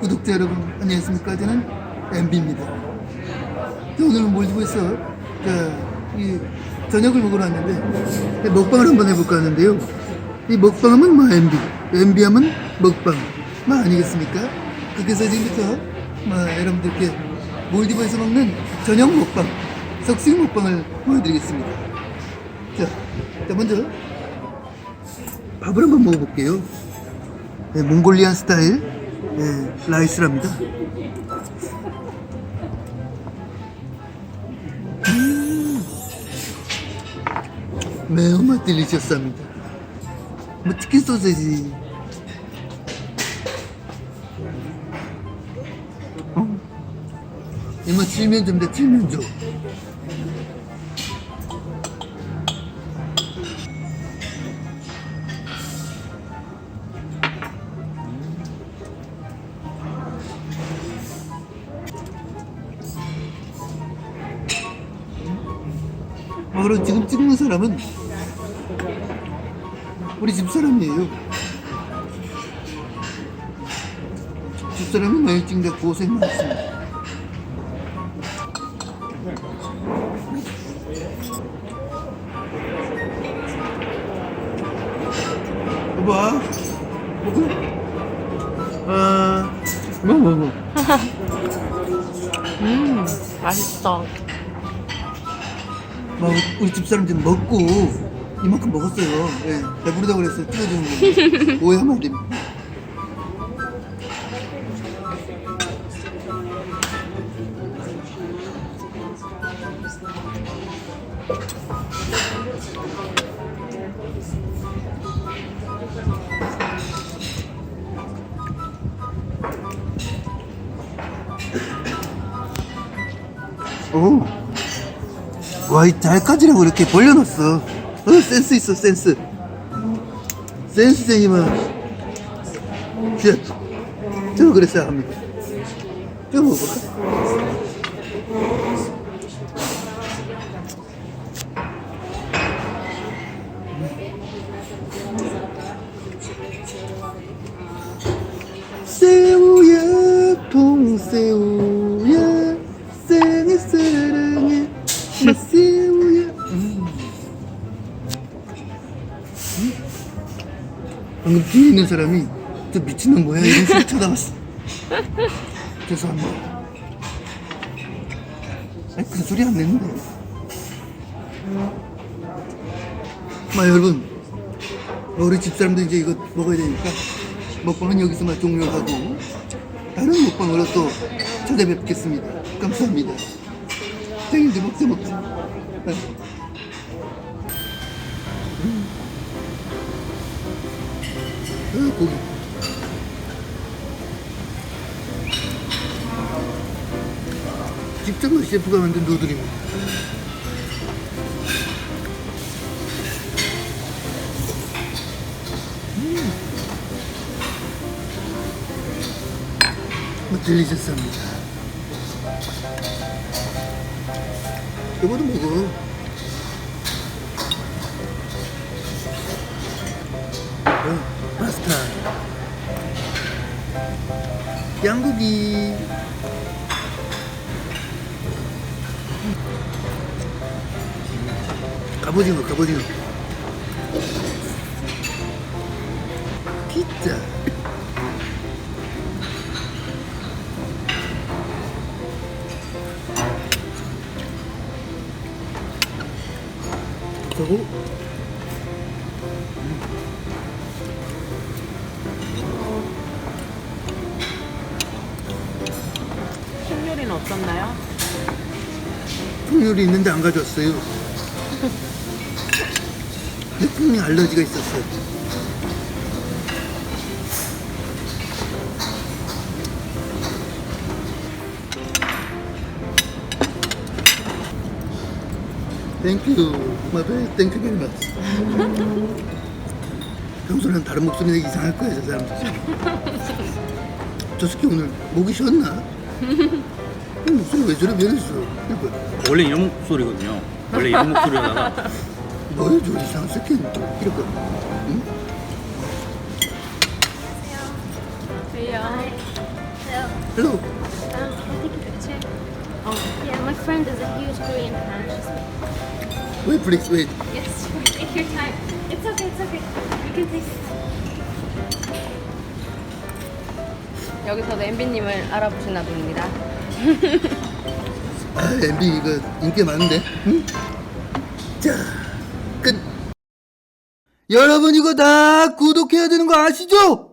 구독자 여러분 안녕하십니까? 저는 MB입니다. 오늘 몰디브에서 이 저녁을 먹으러 왔는데 먹방을 한번 해볼까 하는데요. 이 먹방하면 뭐 MB MB 하면 먹방. 뭐 아니겠습니까? 그래서 지금부터 뭐 여러분들께 몰디브에서 먹는 저녁 먹방 석식 먹방을 보여드리겠습니다. 자, 자 먼저 밥을 한번 먹어볼게요. 네, 몽골리안 스타일 네, 라이스랍니다. 음, 매운맛 딜리셔스합니다. 뭐 치킨 소세지. 어? 이모 칠면 좀 돼, 칠면 줘. 아, 그럼 지금 찍는 사람은 우리 집사람이에요. 집사람이 많이 찍는데 고생 많습니다. 여봐. 먹어. 아, 뭐, 뭐, 뭐. 음, 맛있어. 막 우리 집 사람들 먹고 이만큼 먹었어요. 예, 배부르다고 그래서 찍어주는 거 오해하면 안 됩니다. 오. 와, 이 잘까지라고 이렇게 벌려놨어. 어, 센스 있어, 센스. 센스쟁이만. 자, 저 그래 생각합니다. 저 먹어볼까? 새우야, 통새우 방금 뒤에 있는 사람이 저 미친놈 뭐야 식으로 쳐다봤어. 죄송합니다. 아니 그 소리 안 냈는데. 마 여러분, 우리 집사람도 이제 이거 먹어야 되니까 먹방은 여기서만 종료하고 다른 먹방으로 또 찾아뵙겠습니다. 감사합니다. 생일도 먹자 먹자. 고기. 직접 셰프가 만든 누들입니다. 뭐 딜리셔스합니다. 이거도 먹어. 어, 파스타. 양고기. 갑오징어, 갑오징어. 피자. 그리고 어떻나요? 풍요리 있는데 안 가져왔어요. 근데 풍이 알러지가 있었어요. 땡큐 마베 땡큐 베리 마치 평소랑 다른 목소리 내기 이상할 거야 저 사람 저 새끼 오늘 목이 쉬었나? 이 목소리 왜 저래 변했어 이거 원래 이런 목소리거든요. 원래 이런 목소리다가 뭐야 저 이상한 새끼 이렇게 응? 안녕하세요. Hello. Um, can I take a picture? Oh, yeah, my friend is a huge Korean fan. She's Wait, please, wait. Yes, sure. Take your time. It's okay, it's okay. You can take your time. 여기서도 MB님을 알아보시나 봅니다. 아, MB 이거 인기 많은데. 응? 자, 끝. 여러분 이거 다 구독해야 되는 거 아시죠?